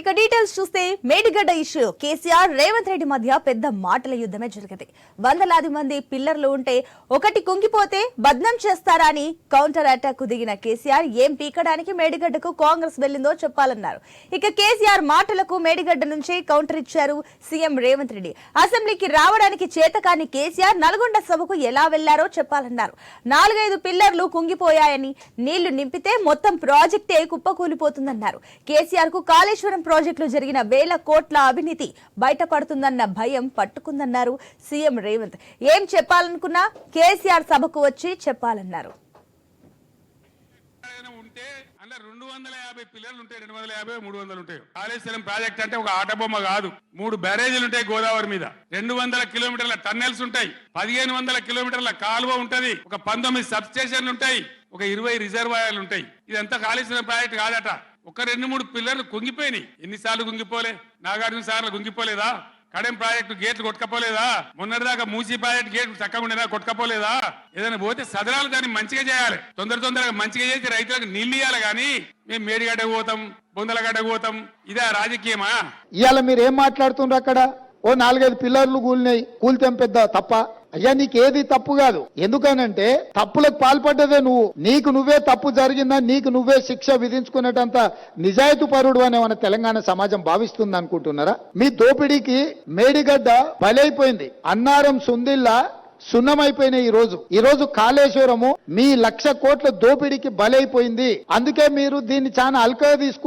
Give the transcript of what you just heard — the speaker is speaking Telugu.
ఇక డీటెయిల్స్ చూస్తే మేడిగడ్డ ఇష్యూ కేసీఆర్ రేవంత్ రెడ్డి మధ్య పెద్ద మాటల యుద్ధమే జరిగింది. వందలాది మంది పిల్లర్లు ఉంటే ఒకటి కుంగిపోతే బద్నం చేస్తారా అని కౌంటర్ అటాక్కు దిగిన కేసీఆర్ ఏం పీకడానికి మేడిగడ్డకు కాంగ్రెస్ వెళ్ళిందో చెప్పాలన్నారు. ఇక కేసీఆర్ మాటలకు మేడిగడ్డ నుంచి కౌంటర్ ఇచ్చారు సీఎం రేవంత్ రెడ్డి. అసెంబ్లీకి రావడానికి చేతకాని కేసీఆర్ నల్గొండ సభకు ఎలా వెళ్ళారో చెప్పాలన్నారు. నాలుగైదు పిల్లర్లు కుంగిపోయాయని నీళ్ళు నింపితే మొత్తం ప్రాజెక్టే కుప్పకూలిపోతుందన్నారు. కేసీఆర్కు కాళేశ్వరం ప్రాజెక్టులో జరిగిన వేల కోట్ల అవినీతి బయటపడుతుందన్న భయం పట్టుకుందన్నారు సీఎం రేవంత్. ఏం చెప్పాలనుకున్నా కేసీఆర్ సభకు వచ్చి చెప్పాలన్నారు. ఉంటే అందులో రెండు వందల యాభై పిల్లలు ఉంటాయి రెండు వందల యాభై మూడు వందలు ఉంటాయి. కాళేశ్వరం ప్రాజెక్ట్ అంటే ఒక ఆట బొమ్మ కాదు. మూడు బ్యారేజీలు ఉంటాయి గోదావరి మీద. రెండు వందల కిలోమీటర్ల టన్నెల్స్ ఉంటాయి. పదిహేను వందల కిలోమీటర్ల కాలువ ఉంటది. ఒక పంతొమ్మిది సబ్ స్టేషన్లు ఉంటాయి. ఒక ఇరవై రిజర్వాయర్లు ఉంటాయి. ఇదంతా కాళేశ్వరం ప్రాజెక్ట్ కాదట. ఒక రెండు మూడు పిల్లర్లు కుంగిపోయినాయి. ఎన్నిసార్లు కుంగిపోలే? నాగార్జున సార్లు కుంగిపోలేదా? కడెం ప్రాజెక్టు గేట్లు కొట్టుకపోలేదా? మొన్నటిదాకా మూసీ ప్రాజెక్ట్ గేట్ చక్కగా ఉండేదా కొట్టుకపోలేదా? ఏదైనా పోతే సదరాలు దాన్ని మంచిగా చేయాలి. తొందర తొందరగా మంచిగా చేసి రైతులకు నీళ్ళు ఇవ్వాలి కానీ మేము మేడిగడ్డకు పోతాం బొందలగడ్డకు పోతాం. ఇదే రాజకీయమా? ఇవాళ మీరు ఏం మాట్లాడుతుండ్రు అక్కడ? ఓ నాలుగైదు పిల్లర్లు కూలినాయి. కూలితేం పెద్ద తప్ప? అయ్యా నీకు ఏది తప్పు కాదు. ఎందుకనంటే తప్పులకు పాల్పడ్డదే నువ్వు. నీకు నువ్వే తప్పు జరిగిందా నీకు నువ్వే శిక్ష విధించుకునేటంత నిజాయితీ పరుడు అనే మన తెలంగాణ సమాజం భావిస్తుంది అనుకుంటున్నారా? మీ దోపిడీకి మేడిగడ్డ బలైపోయింది. అన్నారం సుందిల్లా సున్నమైపోయిన ఈ రోజు. ఈ రోజు కాళేశ్వరము మీ లక్ష కోట్ల దోపిడీకి బలైపోయింది. అందుకే మీరు దీన్ని చాలా అల్కగా తీసుకు